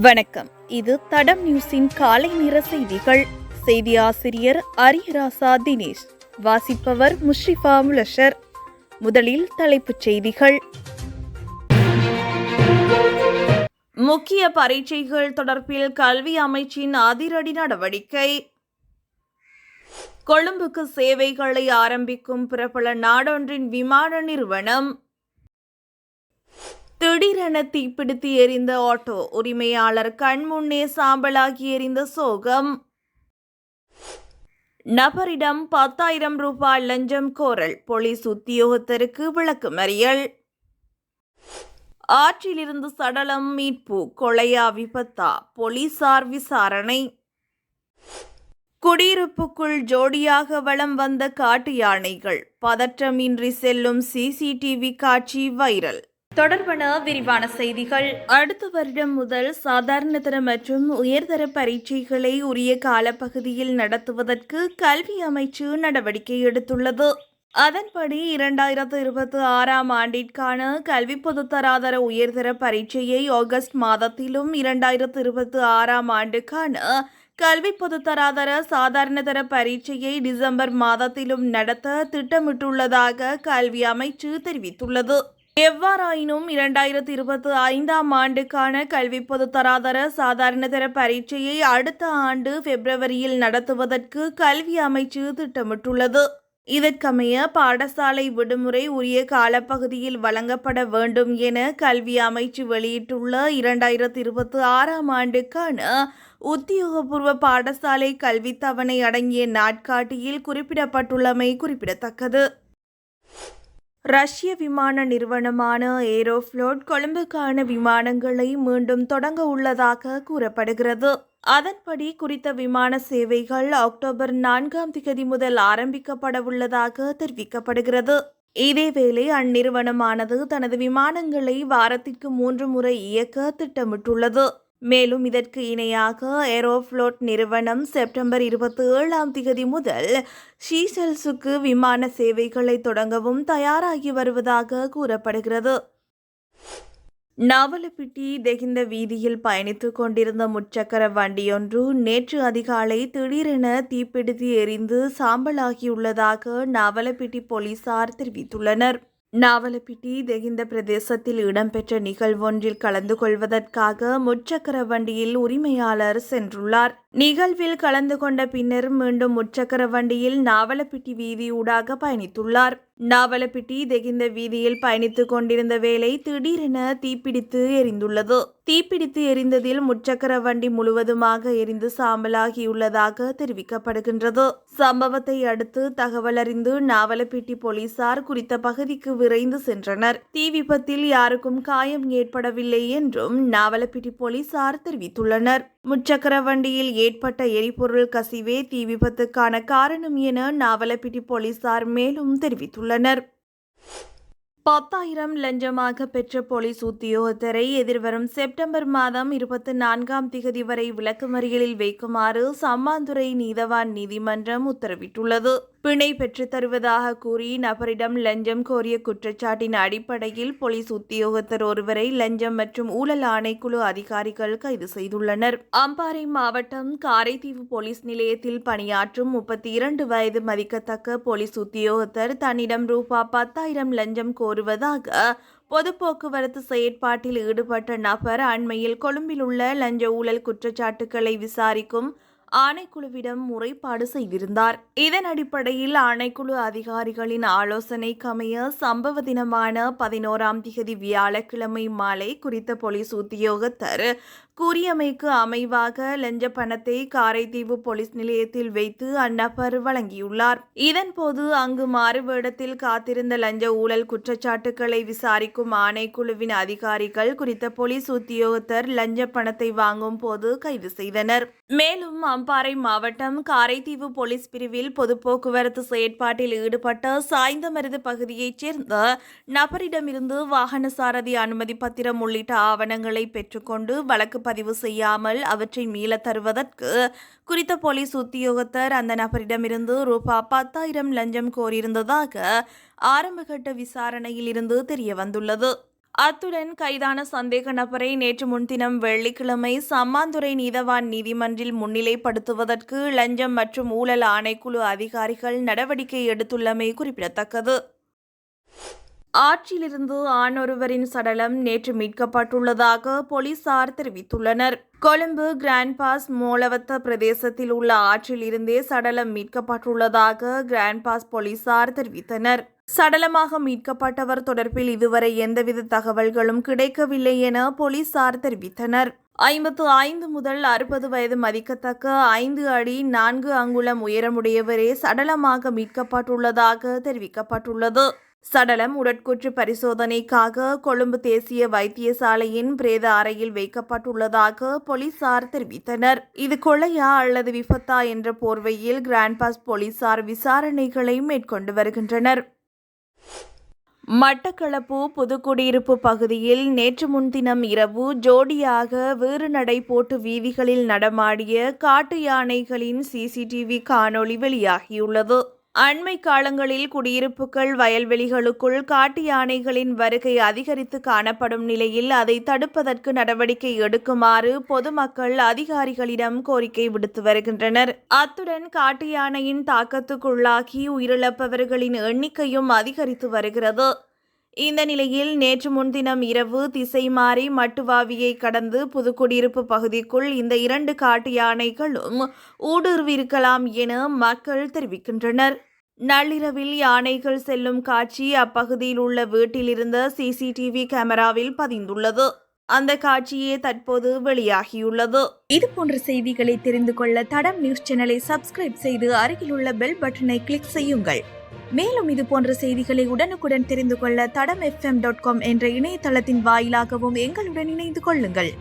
வணக்கம். இது தடம் நியூஸின் காலை நிற செய்திகள். செய்தி ஆசிரியர் அரியராசா தினேஷ். வாசிப்பவர் முஷ்ரிஃபா முலஷர். முதலில் தலைப்புச் செய்திகள். முக்கிய பரீட்சைகள் தொடர்பில் கல்வி அமைச்சின் அதிரடி நடவடிக்கை. கொழும்புக்கு சேவைகளை ஆரம்பிக்கும் பிரபல நாடொன்றின் விமான நிறுவனம். திடீரென தீப்பிடித்து எரிந்த ஆட்டோ உரிமையாளர் கண்முன்னே சாம்பலாகி எரிந்த சோகம். நபரிடம் பத்தாயிரம் ரூபாய் லஞ்சம் கோரல் போலீஸ் உத்தியோகத்தருக்கு விளக்குமறியல். ஆற்றிலிருந்து சடலம் மீட்பு கொலையா விபத்தா போலீசார் விசாரணை. குடியிருப்புக்குள் ஜோடியாக வளம் வந்த காட்டு யானைகள் பதற்றமின்றி செல்லும் சிசிடிவி காட்சி வைரல். தொடர்பான விரிவான செய்திகள். அடுத்த வருடம் முதல் சாதாரணதர மற்றும் உயர்தர பரீட்சைகளை உரிய காலப்பகுதியில் நடத்துவதற்கு கல்வி அமைச்சு நடவடிக்கை எடுத்துள்ளது. அதன்படி இரண்டாயிரத்து இருபத்தி ஆறாம் ஆண்டிற்கான கல்வி பொதுத்தராதர உயர்தர பரீட்சையை ஆகஸ்ட் மாதத்திலும் இரண்டாயிரத்து இருபத்தி ஆறாம் ஆண்டுக்கான கல்வி பொதுத்தராதர சாதாரணதர பரீட்சையை டிசம்பர் மாதத்திலும் நடத்த திட்டமிட்டுள்ளதாக கல்வி அமைச்சு தெரிவித்துள்ளது. எவ்வாறாயினும் இரண்டாயிரத்தி இருபத்தி ஐந்தாம் ஆண்டுக்கான கல்வி பொதுத்தராதர சாதாரணதர பரீட்சையை அடுத்த ஆண்டு பிப்ரவரியில் நடத்துவதற்கு கல்வி அமைச்சு திட்டமிட்டுள்ளது. இதற்கமைய பாடசாலை விடுமுறை உரிய காலப்பகுதியில் வழங்கப்பட வேண்டும் என கல்வி அமைச்சு வெளியிட்டுள்ள இரண்டாயிரத்தி இருபத்தி ஆறாம் ஆண்டுக்கான உத்தியோகபூர்வ பாடசாலை கல்வி தவணை அடங்கிய நாட்காட்டியில் குறிப்பிடப்பட்டுள்ளமை குறிப்பிடத்தக்கது. ரஷ்ய விமான நிறுவனமான ஏரோஃப்ளோட் கொழும்புக்கான விமானங்களை மீண்டும் தொடங்க உள்ளதாக கூறப்படுகிறது. அதன்படி குறித்த விமான சேவைகள் அக்டோபர் நான்காம் திகதி முதல் ஆரம்பிக்கப்பட உள்ளதாக தெரிவிக்கப்படுகிறது. இதேவேளை அந்நிறுவனமானது தனது விமானங்களை வாரத்திற்கு மூன்று முறை இயக்க திட்டமிட்டுள்ளது. மேலும் இதற்கு இணையாக ஏரோஃப்ளோட் நிறுவனம் செப்டம்பர் இருபத்தி ஏழாம் திகதி முதல் ஷீசெல்ஸுக்கு விமான சேவைகளை தொடங்கவும் தயாராகி வருவதாக கூறப்படுகிறது. நாவலப்பிட்டி தெகிந்த வீதியில் பயணித்துக் கொண்டிருந்த முச்சக்கர வண்டியொன்று நேற்று அதிகாலை திடீரென தீப்பிடித்து எரிந்து சாம்பலாகியுள்ளதாக நாவலப்பிட்டி போலீசார் தெரிவித்துள்ளனர். நாவலப்பிட்டி தெகிந்த பிரதேசத்தில் இடம்பெற்ற நிகழ்வொன்றில் கலந்து கொள்வதற்காக முச்சக்கர வண்டியில் உரிமையாளர் சென்றுள்ளார். நிகழ்வில் கலந்து கொண்ட பின்னர் மீண்டும் முச்சக்கர வண்டியில் நாவலப்பிட்டி வீதியூடாக பயணித்துள்ளார். நாவலப்பிட்டி தெகிந்த வீதியில் பயணித்துக் கொண்டிருந்த வேலை திடீரென தீப்பிடித்து எரிந்துள்ளது. தீப்பிடித்து எரிந்ததில் முச்சக்கர வண்டி முழுவதுமாக எரிந்து சாம்பலாகியுள்ளதாக தெரிவிக்கப்படுகின்றது. சம்பவத்தை அடுத்து தகவல் அறிந்து நாவலப்பிட்டி போலீசார் குறித்த பகுதிக்கு விரைந்து சென்றனர். தீ விபத்தில் யாருக்கும் காயம் ஏற்படவில்லை என்றும் நாவலப்பிட்டி போலீசார் தெரிவித்துள்ளனர். முச்சக்கர வண்டியில் ஏற்பட்ட எரிபொருள் கசிவே தீ விபத்துக்கான காரணம் என நாவலப்பிட்டி போலீசார் மேலும் தெரிவித்துள்ளனர். பத்தாயிரம் லஞ்சமாக பெற்ற போலீஸ் உத்தியோகத்தரை எதிர்வரும் செப்டம்பர் மாதம் இருபத்தி நான்காம் திகதி வரை விளக்குமறியலில் வைக்குமாறு சம்மாந்துறை நீதவான் நீதிமன்றம் உத்தரவிட்டுள்ளது. பிணை பெற்றுத் தருவதாக கூறி நபரிடம் லஞ்சம் கோரிய குற்றச்சாட்டின் அடிப்படையில் போலீஸ் உத்தியோகத்தர் ஒருவரை லஞ்சம் மற்றும் ஊழல் ஆணைக்குழு அதிகாரிகள் கைது செய்துள்ளனர். அம்பாறை மாவட்டம் காரைதீவு போலீஸ் நிலையத்தில் பணியாற்றும் முப்பத்தி இரண்டு வயது மதிக்கத்தக்க போலீஸ் உத்தியோகத்தர் தன்னிடம் ரூபா பத்தாயிரம் லஞ்சம் கோரி கோருவதாக பொது போக்குவரத்து செயற்பாட்டில் ஈடுபட்ட நபர் அண்மையில் கொழும்பில் உள்ள லஞ்ச ஊழல் குற்றச்சாட்டுகளை விசாரிக்கும் ஆணைக்குழுவிடம் முறைப்பாடு செய்திருந்தார். இதன் அடிப்படையில் ஆணைக்குழு அதிகாரிகளின் ஆலோசனைக்கமைய சம்பவ தினமான பதினோராம் திகதி வியாழக்கிழமை மாலை குறித்த போலீஸ் உத்தியோகத்தர் கூறியமைக்கு அமைவாக லஞ்ச பணத்தை காரைதீவு போலீஸ் நிலையத்தில் வைத்து அந்நபர் வழங்கியுள்ளார். இதன்போது அங்கு மாறுவேடத்தில் காத்திருந்த லஞ்ச ஊழல் குற்றச்சாட்டுகளை விசாரிக்கும் ஆணைக்குழுவின் அதிகாரிகள் குறித்த போலீஸ் உத்தியோகத்தர் லஞ்ச பணத்தை வாங்கும் போது கைது செய்தனர். மேலும் அம்பாறை மாவட்டம் காரைதீவு போலீஸ் பிரிவில் பொது போக்குவரத்து செயற்பாட்டில் ஈடுபட்ட சாய்ந்தமருது பகுதியைச் சேர்ந்த நபரிடமிருந்து வாகன சாரதி அனுமதி பத்திரம் உள்ளிட்ட ஆவணங்களை பெற்றுக்கொண்டு வழக்கு பதிவு செய்யாமல் அவற்றை மீளத் தருவதற்கு குறித்த போலீஸ் உத்தியோகத்தர் அந்த நபரிடமிருந்து ரூபா பத்தாயிரம் லஞ்சம் கோரியிருந்ததாக ஆரம்பகட்ட விசாரணையில் இருந்து தெரிய வந்துள்ளது அத்துடன் கைதான சந்தேக நபரை நேற்று முன்தினம் வெள்ளிக்கிழமை சம்மாந்துறை நீதவான் நீதிமன்றில் முன்னிலைப்படுத்துவதற்கு லஞ்சம் மற்றும் ஊழல் ஆணைக்குழு அதிகாரிகள் நடவடிக்கை எடுத்துள்ளமை குறிப்பிடத்தக்கது. ஆற்றிலிருந்து ஆணொருவரின் சடலம் நேற்று மீட்கப்பட்டுள்ளதாக போலீசார் தெரிவித்துள்ளனர். கொழும்பு கிராண்ட் பாஸ் பிரதேசத்தில் உள்ள ஆற்றில் இருந்தே சடலம் மீட்கப்பட்டுள்ளதாக கிராண்ட் பாஸ் போலீசார் தெரிவித்தனர். சடலமாக மீட்கப்பட்டவர் தொடர்பில் இதுவரை எந்தவித தகவல்களும் கிடைக்கவில்லை என போலீசார் தெரிவித்தனர். ஐம்பத்து ஐந்து முதல் அறுபது வயது மதிக்கத்தக்க ஐந்து அடி நான்கு அங்குலம் உயரமுடையவரே சடலமாக மீட்கப்பட்டுள்ளதாக தெரிவிக்கப்பட்டுள்ளது. சடலம் உடற்கூற்று பரிசோதனைக்காக கொழும்பு தேசிய வைத்தியசாலையின் பிரேத அறையில் வைக்கப்பட்டுள்ளதாக போலீசார் தெரிவித்தனர். இது கொலையா அல்லது விபத்தா என்ற போர்வையில் கிராண்ட்பாஸ் போலீசார் விசாரணைகளை மேற்கொண்டு வருகின்றனர். மட்டக்களப்பு புதுக்குடியிருப்பு பகுதியில் நேற்று முன்தினம் இரவு ஜோடியாக வேறு நடை போட்டு வீதிகளில் நடமாடிய காட்டு யானைகளின் சிசிடிவி காணொளி வெளியாகியுள்ளது. அண்மை காலங்களில் குடியிருப்புகள் வயல்வெளிகளுக்குள் காட்டு யானைகளின் வருகை அதிகரித்து காணப்படும் நிலையில் அதை தடுப்பதற்கு நடவடிக்கை எடுக்குமாறு பொதுமக்கள் அதிகாரிகளிடம் கோரிக்கை விடுத்து வருகின்றனர். அத்துடன் காட்டு யானையின் தாக்கத்துக்குள்ளாகி உயிரிழப்பவர்களின் எண்ணிக்கையும் அதிகரித்து வருகிறது. இந்த நிலையில் நேற்று முன்தினம் இரவு திசை மாறி மட்டுவாவியை கடந்து புதுக்குடியிருப்பு பகுதிக்குள் இந்த இரண்டு காட்டு யானைகளும் ஊடுருவிருக்கலாம் என மக்கள் தெரிவிக்கின்றனர். நள்ளிரவில் யானைகள் செல்லும் காட்சி அப்பகுதியில் உள்ள வீட்டிலிருந்த சிசிடிவி கேமராவில் பதிந்துள்ளது. அந்த காட்சியே தற்போது வெளியாகியுள்ளது. இது போன்ற செய்திகளை தெரிந்து கொள்ள தடம் நியூஸ் சேனலை சப்ஸ்கிரைப் செய்து அருகிலுள்ள பெல் பட்டனை கிளிக் செய்யுங்கள். மேலும் இது போன்ற செய்திகளை உடனுக்குடன் தெரிந்து கொள்ள தடம் எஃப்எம் டாட் காம் என்ற இணையதளத்தின் வாயிலாகவும் எங்களுடன் இணைந்து கொள்ளுங்கள்.